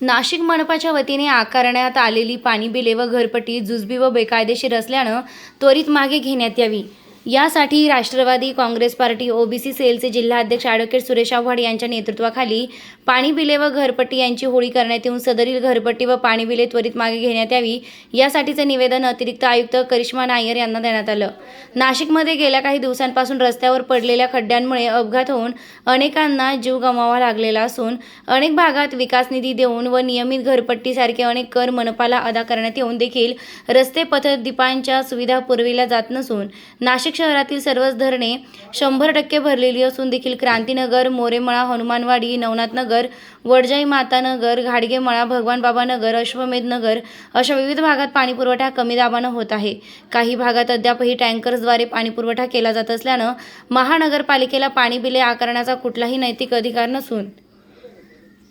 नाशिक मनपाच्या वतीने आकारण्यात आलेली पाणी बिले व घरपट्टी जुजबी व बेकायदेशीर असल्यानं त्वरित मागे घेण्यात यावी. यासाठी राष्ट्रवादी काँग्रेस पार्टी ओबीसी सेलचे जिल्हाध्यक्ष ॲडव्होकेट सुरेश आव्हाड यांच्या नेतृत्वाखाली पाणी बिले व घरपट्टी यांची होळी करण्यात येऊन सदरील घरपट्टी व पाणी बिले त्वरित मागे घेण्यात यावी यासाठीचे निवेदन अतिरिक्त आयुक्त करिश्मा नायर यांना देण्यात आलं. नाशिकमध्ये गेल्या काही दिवसांपासून रस्त्यावर पडलेल्या खड्ड्यांमुळे अपघात होऊन अनेकांना जीव गमावा लागलेला असून अनेक भागात विकास निधी देऊन व नियमित घरपट्टीसारखे अनेक कर मनपाला अदा करण्यात येऊन देखील रस्ते पथदीपांच्या सुविधा पुरविल्या जात नसून नाशिक शहरातील सर्वच धरणे शंभर टक्के भरलेली असून देखील क्रांतीनगर मोरेमळा हनुमानवाडी नवनाथनगर वडजाई मातानगर घाडगेमळा भगवान बाबा नगर अश्वमेध नगर अशा विविध भागात पाणीपुरवठा कमी दाबानं होत आहे. काही भागात अद्यापही टँकर्सद्वारे पाणीपुरवठा केला जात असल्यानं महानगरपालिकेला पाणी बिले आकारण्याचा कुठलाही नैतिक अधिकार नसून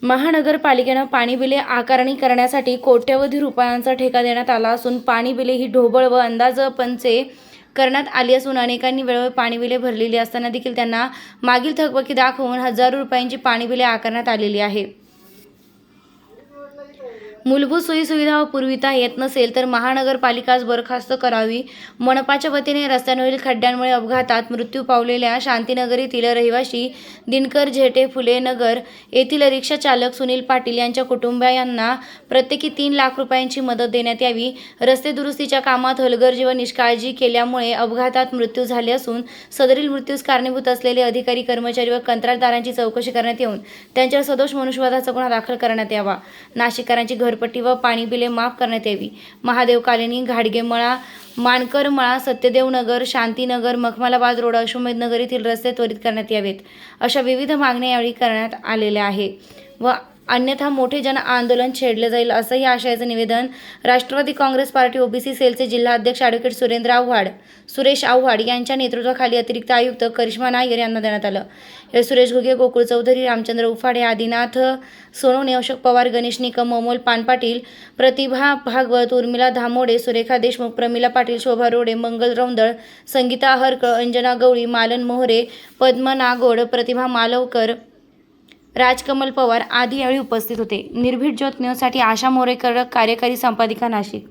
महानगरपालिकेनं पाणी बिले आकारणी करण्यासाठी कोट्यवधी रुपयांचा ठेका देण्यात आला असून पाणी बिले ही ढोबळ व अंदाजपंचे करण्यात आली असून अनेकांनी वेळेवर पाणी बिले भरलेली असताना देखील त्यांना मागील थकबाकी दाखवून हजारो रुपयांची पाणी बिले आकारण्यात आलेली आहे. मूलभूत सोयीसुविधा पुरविता येत नसेल तर महानगरपालिकाच बरखास्त करावी. मनपाच्या वतीने रस्त्यांवरील खड्ड्यांमुळे अपघातात मृत्यू पावलेल्या शांतीनगर येथील रहिवासी दिनकर झेटे फुले नगर येथील रिक्षा चालक सुनील पाटील यांच्या कुटुंबियांना प्रत्येकी तीन लाख रुपयांची मदत देण्यात यावी. रस्ते दुरुस्तीच्या कामात हलगर्जी व निष्काळजी केल्यामुळे अपघातात मृत्यू झाले असून सदरील मृत्यूस कारणीभूत असलेले अधिकारी कर्मचारी व कंत्राटदारांची चौकशी करण्यात येऊन त्यांच्यावर सदोष मनुष्यवादाचा गुन्हा दाखल करण्यात यावा. नाशिककरांची घरपट्टी व पाणी बिले माफ करण्यात यावी. महादेव कालिनी घाडगेमळा मानकरमळा सत्यदेवनगर शांतीनगर मखमालाबाद रोड अश्वमेधनगर येथील रस्ते त्वरित करण्यात यावेत. अशा विविध मागण्या यावेळी करण्यात आलेल्या आहे व अन्यथा मोठे जन आंदोलन छेडले जाईल असंही आशयाचं निवेदन राष्ट्रवादी काँग्रेस पार्टी ओबीसी सेलचे जिल्हा अध्यक्ष ॲडव्होकेट सुरेंद्र आव्हाड सुरेश आव्हाड यांच्या नेतृत्वाखाली अतिरिक्त आयुक्त करिश्मा नायर यांना देण्यात आलं. हे सुरेश घुगे गोकुळ चौधरी रामचंद्र उफाडे आदिनाथ सोनवणे अशोक पवार गणेश निकम अमोल पान पाटील प्रतिभा भागवत उर्मिला धामोडे सुरेखा देशमुख प्रमिला पाटील शोभा रोडे मंगल रौंदळ संगीता हरकळ अंजना गवळी मालन मोहरे पद्मा नागोड प्रतिभा मालवकर राजकमल पवार आदी यावेळी उपस्थित होते. निर्भीड ज्योत न्यूजसाठी आशा मोरेकर कार्यकारी संपादिका नाशिक.